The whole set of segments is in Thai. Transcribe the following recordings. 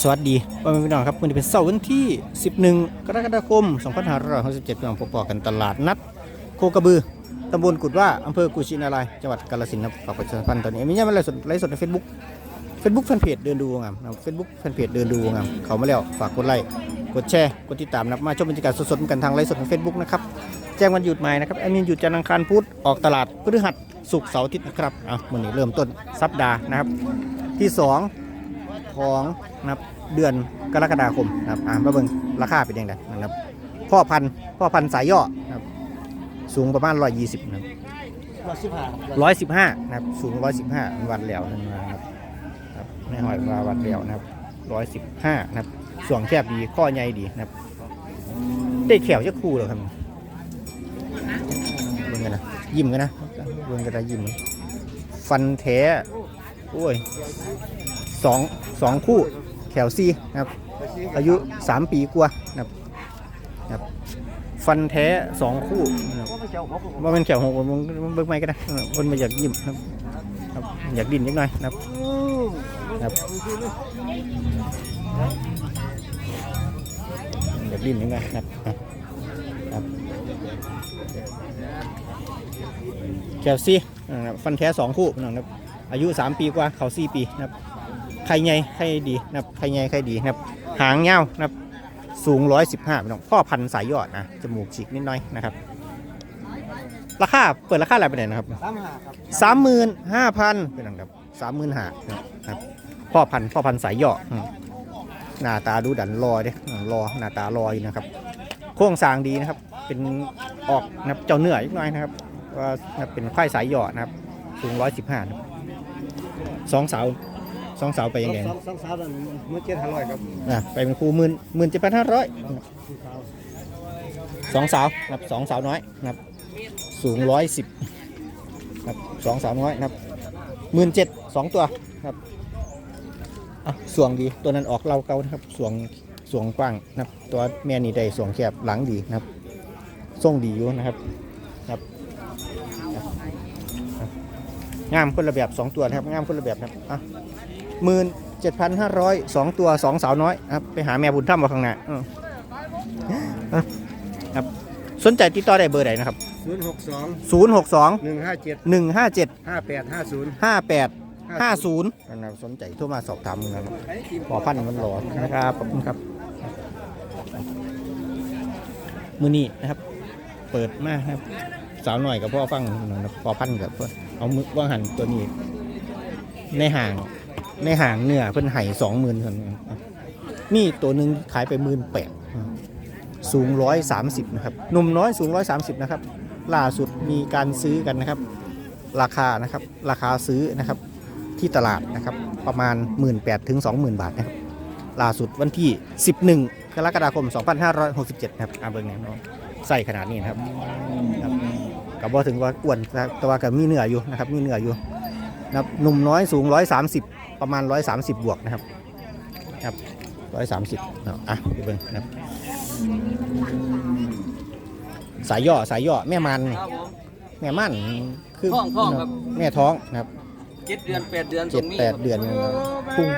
สวัสดีพ่อแม่พี่น้องครับวันนี้เป็นเสาร์วันที่ 11 กรกฎาคม 2567พี่น้องพบกันตลาดนัด โคกระบือตำบลกุดว่าอำเภอกุชินารายจังหวัดกาฬสินธุ์ฝากประชาสัมพันธ์ตอนนี้มีเนี่ยมันไลฟ์สดไลฟ์สดในเฟซบุ๊กเฟซบุ๊กแฟนเพจเดินดูงามเฟซบุ๊กแฟนเพจเดินดูงามเขามาแล้วฝากกดไลค์กดแชร์กดติดตามนะครับมาชมบรรยากาศสดๆกันทางไลฟ์สดในเฟซบุ๊กนะครับแจ้งวันหยุดใหม่นะครับแอดมินหยุดจันทร์อังคารพุธออกตลาดพฤหัสศุกร์เสาร์อาทิตย์นะครับอะวันนี้เริ่มต้นสัปดาห์นะครับที่สอง ของนะครับเดือนกรกฎาคมนะครับอ่ามาเบิ่งราคาเป็นยังไงนะครับพ่อพันธุ์พ่อพันธุ์สายย่อนะครับสูงประมาณ 120นะครับร้อยสิบห้า115นะครับสูง 115 วัดแล้วนั่นนะครับครับในหอยว่าวัดแล้วนะครับ115นะครับส่วงแคบดีข้อใหญ่ดีนะครับได้แขวจะคู่เหรอครับเบิ่งกันนะยิ้มกันนะเบิ่งกันนะยิ้มฟันแท้โอ้ย สองสองคู่แขวซีนะครับอายุ 3 ปีกว่านะครับนะครับฟันแท้สองคู่นะครับว่าเป็นแขวหกมันมันเบิกไม่ก็ได้คนมาอยากยิ้มครับครับอยากดิ้นนิดหน่อยนะครับครับอยากดิ้นนิดหน่อยนะครับครับแขวซีฟันแท้สองคู่น้องครับอายุ 3 ปีกว่าเขา4ปีนะครับ ไข่ใหญ่ไข่ดีนะครับไข่ใหญ่ไข่ดีนะครับ หางเงาวนะครับ สูง 115พี่น้องพ่อพันธุ์สายยอดนะจมูกฉีกนิดหน้อยนะครับ ราคาเปิดราคาอะไรไปไหนนะครับสามห้าครับสามหมื่นห้าพันเป็นไงครับสามหมื่นห้าครับพ่อพันธุ์พ่อพันธุ์สายยอดอืมหน้าตาดูดันรอเด้อืมรอหน้าตารออยู่นะครับ โครงสร้างดีนะครับ เป็นออกนะครับเจ้าเนื้ออีกหน่อยนะครับว่าเป็นควายสายหยอดนะครับ สูงร้อยสิบห้าสองเสา สองเสาไปยังไงสองสองสาวนั่นเมื่อเจ็ดห้าร้อยครับอะไปเป็นครูหมื่นหมื่นเจ็ดพันห้าร้อยสองสาวสองสาวนะครับสองสาวน้อยนะครับสูงร้อยสิบครับสองสาวน้อยนะครับหมื่นเจ็ดสองตัวครับอะสวงดีตัวนั้นออกเราเก่านะครับสวงสวงกว้างนะครับ ตัวแม่นี่ได้สวงแคบหลังดีนะครับทรงดีอยู่นะครับครับครับงามคนละแบบสองตัวนะครับงามคนละแบบนะครับอะ หมื่นเจ็ดพันห้าร้อยสองตัวสองสาวน้อยนะครับไปหาแม่บุญถ้ำมาข้างหน้าอืมสนใจติดต่อได้เบอร์ไหนนะครับศูนย์หกสอง062หนึ่งห้าเจ็ด157ห้าแปดห้าศูนย์58 50นะครับสนใจโทรมาสอบถามนะครับขอพันธุ์มันหลอนะครับขอบคุณครับมือนี้นะครับ เปิดมากนะครับ สาวหน่อยกับพ่อฟังนะครับพอพันธุ์กับเพิ่นเอามือว่างหันตัวนี้ ในห่าง ในห่างเนื้อเพิ่นไห่สองหมื่นคนนี่ตัวหนึ่งขายไปหมื่นแปดสูงร้อยสามสิบนะครับหนุ่มน้อยสูงร้อยสามสิบนะครับล่าสุดมีการซื้อกันนะครับ ราคานะครับราคาซื้อนะครับที่ตลาดนะครับประมาณ 1 8ื่นถึง20,000 บาทนะครับล่าสุดวันที่ 11 กรกฎาคม 2567นะครับอาเบิงเนี่ยเนาะใส่ขนาดนี้นะครับกับว่าถึงว่าอ้วนนะครับแต่ว่ากับมีเนื้ออยู่นะครับมีเนื้ออยู่นะครับหนุ่มน้อยสูง 130 ประมาณ 130 บวกนะครับครับ130เนาะอะไปเบิ่งนะครับสายย่อสายย่อแม่มันนี่ครับผม แม่มันคือท้องท้องครับ แม่ท้องนะครับเจ็ดเดือนแปดเดือนเจ็ดตรงนี้แปดเดือนนะครับพุ่ง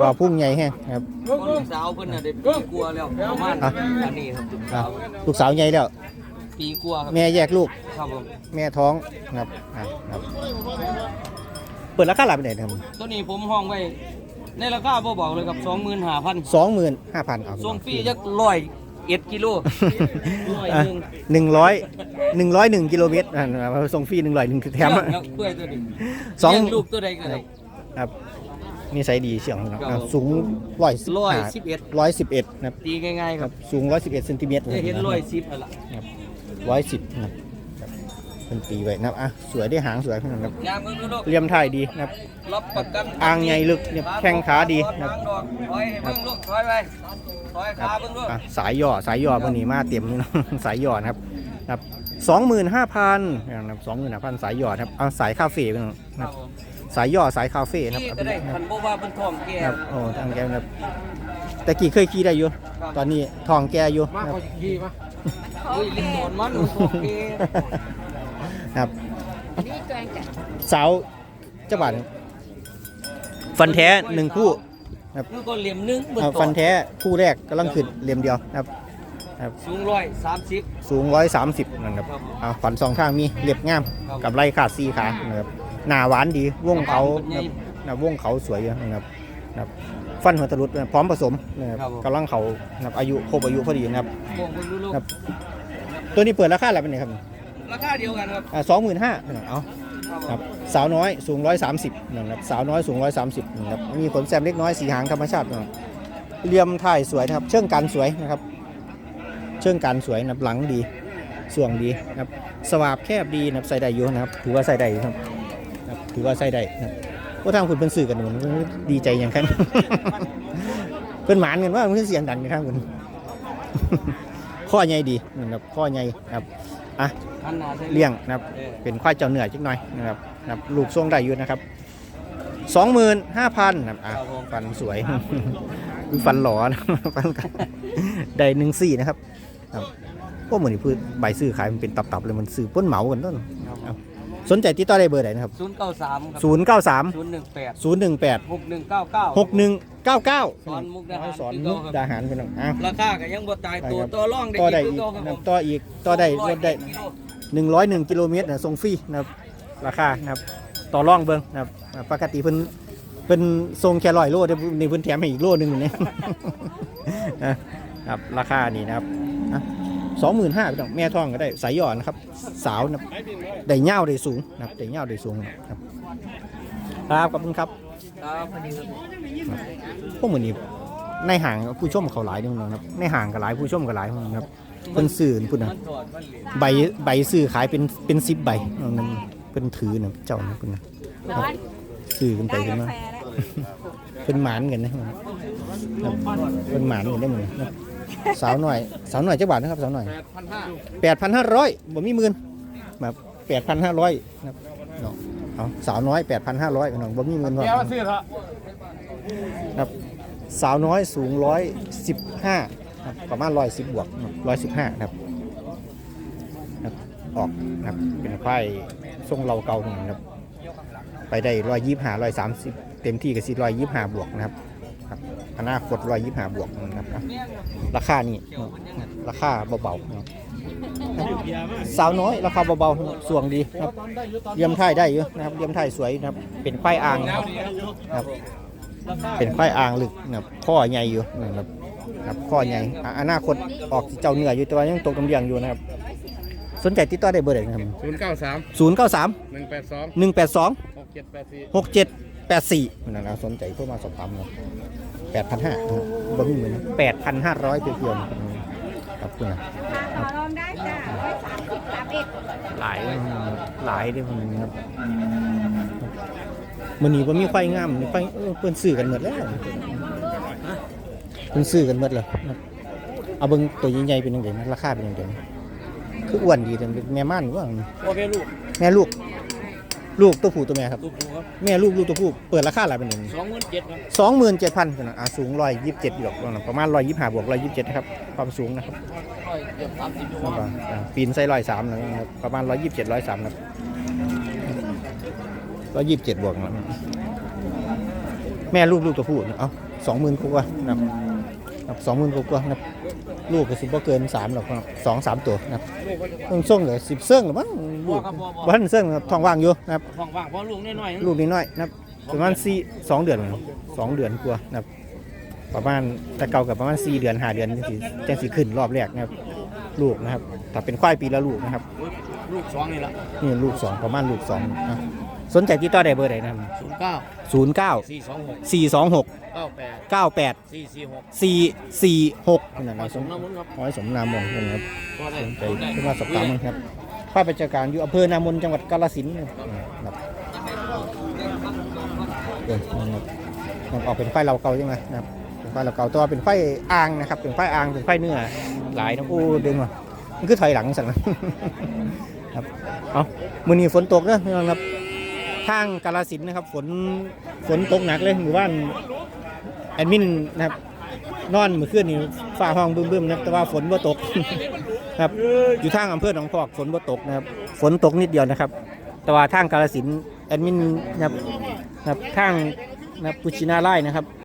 ว่าพุ่งใหญ่แห้งครับครับลูกสาวเพิ่นน่ะได้ปีกลัวาแล้วประมาณอะ อันนี้ครับลูกอะสาวลูกสาวใหญ่แล้ว ปีกลัวาครับแม่แยกลูก ครับผมแม่ท้องนะครับอะครับ เปิดราคาหลับไปไหนครับตัวนี้ผมห้องไว้ในราคาบ่บอกเลยครับสองหมื่นห้าพันสองหมื่นห้าพันเอาส่งฟรีจักร้อยเอ็ดกิโลร้อยอะหนึ่งหนึ่งร้อยหนึ่งร้อยหนึ่งกิโลเมตรอะส่งฟรีหนึ่งร้อยหนึ่งแถมเชื่องครับกล้วยตัวนี้สองเลี้ยลูกตัวใดก็ได้ครับนี่ไซส์ดีเชียงครับครับอะสูงร้อยสิบร้อยสิบเอ็ดร้อยสิบเอ็ดนะครับตีง่ายๆคครัรับบสูงร้อยสิบเอ็ดเซนติเมตรจะเห็นร้อยสิบอะไรร้อยสิบนะครับครับ เป็นปีไว้นะครับอะสวยได้หางสวยพี่น้องครับยางมือลูกเลี่ยมถ่ายดีนะครับรับประกันอ่างใหญ่ลึกเนี่ยแข้งขาดีนะครับ ถอยเบิ่งลูกถอยไปถอยขาเบิ่งลูกอะสายย่อสายย่อวันนี้มาเต็มนี่เนาะสายย่อนะครับนะครับสองหมื่นห้าพันนะครับสองหมื่นห้าพันสายย่อนะครับเอาสายคาเฟ่ไปหน่อยคนะรัครับบผมสายย่อสายคาเฟ่นะครับขี่เอาก็ไปได้นะคคัรับนบ่ว่าเป็นทองแก่ครับโอ้ทางแกนะครับแต่กี่เคยขี่ได้อยู่ตอนนี้ทองแกอยู่มากนะกครับ ว่าขี่ปะอุ้ยลิ้นโดนมันทองแก่ นะครับสาวเจ้าบ่าวฟันแท้หนึ่งคู่นะครับคือก็เหลี่ยมหนึงเบิ่อ่าต่อฟันแท้คู่แรกกำลังขึ้นเหลี่ยมเดียวนะครับ สูงร้อยสามสิบสูงร้อยสามสิบนะครับครับอ่าฟันสองข้างมีเรียบงามครับกับไรขาดสี่ขานะครับหน้าหวานดีวงเขาเป็นไงนะครับวงเขาสวยอยู่นะครับนะครับฟันหัวตะลุดนะครับพร้อมผสมนะครับครับผมกำลังเขานะครับอายุครบอายุพอดีนะครับมองเบิ่งดูลูกครับ ตัวนี้เปิดราคาอะไรเป็นไงครับ ราคาเดียวกันครับอ่าสองหมื่นห้าเอาครับครับสาวน้อยสูงร้อยสามสิบนะครับสาวน้อยสูงร้อยสามสิบนะครับมีขนแซมเล็กน้อยสีหางธรรมชาตินะครับเหลี่ยมถ่ายสวยนะครับ เชิงการสวยนะครับ เชิงการสวยนะครับหลังดีส่วงดีนะครับสวาบแคบดีนะครับใส่ได้อยู่นะครับ ถือว่าใส่ได้อยู่ครับนะครับถือว่าใส่ได้นะครับว่าทางคุณเป็นสื่อกันหนุนดีใจอย่างแค่เพื่อนหมานกันว่ามันเสียงดังในทางคุณข้อใหญ่ดีนะครับข้อใหญ่นะครับ อะอันหนาใส่เลี้ยงนะครับเออเป็นควายเจ้าเหนือจักหน่อยนะครับนะครับลูกทรงได้อยู่นะครับสองหมื่นห้าพันนะครับอะฟันสวยคือฟันหล่อนะฟันกันได้หนึ่งสี่นะครับครับพวกเหมือนนี่พืชใบซื้อขายมันเป็นตับๆเลยมันซื้อป้นเหมากันต้นครับ สนใจติดต่อได้เบอร์ไหนนะครับศูนย์เก้าสามครับศูนย์เก้าสามศูนย์หนึ่งแปดศูนย์หนึ่งแปดหกหนึ่งเก้าเก้าหกหนึ่งเก้าเก้าสอนมุกดาหารสอนคือมุเก่ากครับดาหารเป็นองอ้าวราคาก็ยังบ่ตายตัวได้ครับตัวร่องได้ต่อได้คือีกเก่าครับนะผครับมต่ออีกต่อได้ลดได้กิโลหนึ่งร้อยหนึ่งกิโลเมตรนะส่งฟรีนะครับราคานะครับต่อร่องเบิ้งนะครับอ่าปกติเพิ่นเป็นทรงแค่ร้อยโลเดี๋ยวในเพิ่นแถมให้อีกโลหนึงเนี่ยนะครับราคานี่นะครับ สองหมื่นห้าพี่น้องแม่ท้องก็ได้สายหย่อนนะครับ สาวนะครับได้เง่าได้สูงนะครับได้เง่าได้สูงนะครับครับขอบคุณครับครับพอดีครับพวกเหมือนนี้ในห่างผู้ชมเขาหลายนึงนะครับในห่างก็หลายผู้ชมก็หลายนะครับเพิ่นซื้อพุ่นนะมันถอดมันเหลวใบใบซื้อขายเป็นเป็นสิบใบเอานั่นเป็นถือนะเจ้านะพุ่นนะซื้อกันไปกันมาเป็นหมานกันนะครับเป็นหมานกันได้หมดเลยนะ สาวหน่อยสาวหน่อยจักบาทนะครับสาวหน่อยแปดพันห้าแปดพันห้าร้อยบ่มีหมื่นแบบแปดพันห้าร้อยนะครับเนาะเอาสาวน้อยแปดพันห้าร้อยน้องบ่มีหมื่นพอแก้วซื้อเถอะครับสาวน้อยสูงร้อยสิบห้าประมาณร้อยสิบบวกร้อยสิบห้าครับครับออกนะครับเป็นควายทรงเราเก่านะครับ ไปได้ร้อยยี่ห้าร้อยสามสิบเต็มที่ก็สิร้อยยี่ห้าบวกนะครับครับ อนาคตร้อยยี่ห้าบวกนะครับอะราคานี่ราคาเบาๆนะครับสาวน้อยราคาเบาๆสวงดีครับเยี่ยมไทยได้อยู่นะครับเยี่ยมไทยสวยนะครับ เป็นควายอ่างนะครับครับเป็นควายอ่างลึกนะครับข้อใหญ่อยู่นะครับครับข้อใหญ่อะอนาคตออกสิเจ้าเหนืออยู่แต่ว่ายังตกน้ำเลี้ยงอยู่นะครับ สนใจติดต่อได้เบอร์ไหนนะครับศูนย์เก้าสามศูนย์เก้าสามหนึ่งแปดสองหนึ่งแปดสองหกเจ็ดแปดสี่หกเจ็ดแปดสี่นั่นนะสนใจโทรมาสอบถามนะ แปดพันห้าบ่มีเหมือนแปดพันห้าร้อยเพียวๆนะครับครับคุณนะต่อรองได้จ้ะร้อยสามสิบสามเอ็ดหลายหลายเด้อคนนี้ครับมันนี้ว่ามีควายงามมีควายเออเพิ่นซื้อกันหมดแล้วเพิ่นซื้อกันหมดแล้วนะเอาเบิ่งตัวใหญ่ๆเป็นยังไงนะราคาเป็นยังไงคืออ้วนดีแต่แม่ม่านว่าโอเคลูกแม่ลูก ลูกตัวผู้ตัวแม่ครับตุ๊กหูครับแม่ลูกลูกตัวผู้เปิดราคาอะไรเป็นยังไงสองหมื่นเจ็ดครับสองหมื่นเจ็ดพันอ่าสูงร้อยยี่สิบเจ็ดอยู่หรอกประมาณร้อยยี่สิบห้าบวกร้อยยี่สิบเจ็ดนะครับความสูงนะครับร้อยเกือบสามสิบอยู่แล้วก็อ่าปีนไซร้อยสามนะครับประมาณร้อยยี่สิบเจ็ดร้อยสามนะครับร้อยยี่สิบเจ็ดบวกนะครับแม่ลูกลูกตัวผู้เนี่ยเอาสองหมื่นกว่านะครับ ครับสองหมื่นกว่านะครับลูกก็สิบเกินสามหรอกครับสองสามตัวนะครับลูกก็จะเพิ่งส่งเหลือสิบเสื่องหรือมั้งลูกบ่ครับบ่บ่บ้านเสื่องครับท้องว่างอยู่นะครับว่างๆเพราะลูกน้อยๆลูกนิดน้อยนะครับประมาณสี่สองเดือนสองเดือนกว่านะครับประมาณแต่เก่ากับประมาณสี่เดือนห้าเดือนจังสิจังสิขึ้นรอบแรกนะครับ ลูกนะครับถ้าเป็นควายปีละลูกนะครับ ลูกสองนี่ละนี่ลูกสองประมาณลูกสองนะสนใจติดต่อได้เบอร์ไหนนะครับศูนย์เก้าศูนย์เก้าสี่สองหกสี่สองหก เก้าแปดเก้าแปดสี่สี่หกสี่สี่หกนั่นผนะสสมมน้ำมันครับร้อยสมนามมงนะครับก็ได้สนใจขึ้นมาสอบถามมันครับฝ่ายประชาการอยู่อำเภอนามนจังหวัดกาฬสินธุ์นะครับเออนะครับมันออกเป็นไฟเราเก่าใช่ไหมนะครับเป็นไฟเราเก่าแตัวาเป็นไฟอ่างนะครับ เป็นไฟอ่างเป็นไฟเนื้อหลายนะโอ้ดึงว่ะมันคือถอยหลังสั่นนะครับเอามือนี้ฝนตกเนอะพี่น้องครับทางกาฬสินธุ์นะครับ ฝนฝนตกหนักเลยหมู่บ้าน แอดมินนะครับนอนเมื่อคืนนี้ฟ้าห้องบึ้มๆนะครับแต่ว่าฝนบ่ตก ครับอยู่ทางอำเภอหนองพอกฝนบ่ตกนะครับฝนตกนิดเดียวนะครับ แต่ว่าทางกาลสินแอดมินนะครับนะครับทางนะครับปุชินาไล่นะครับ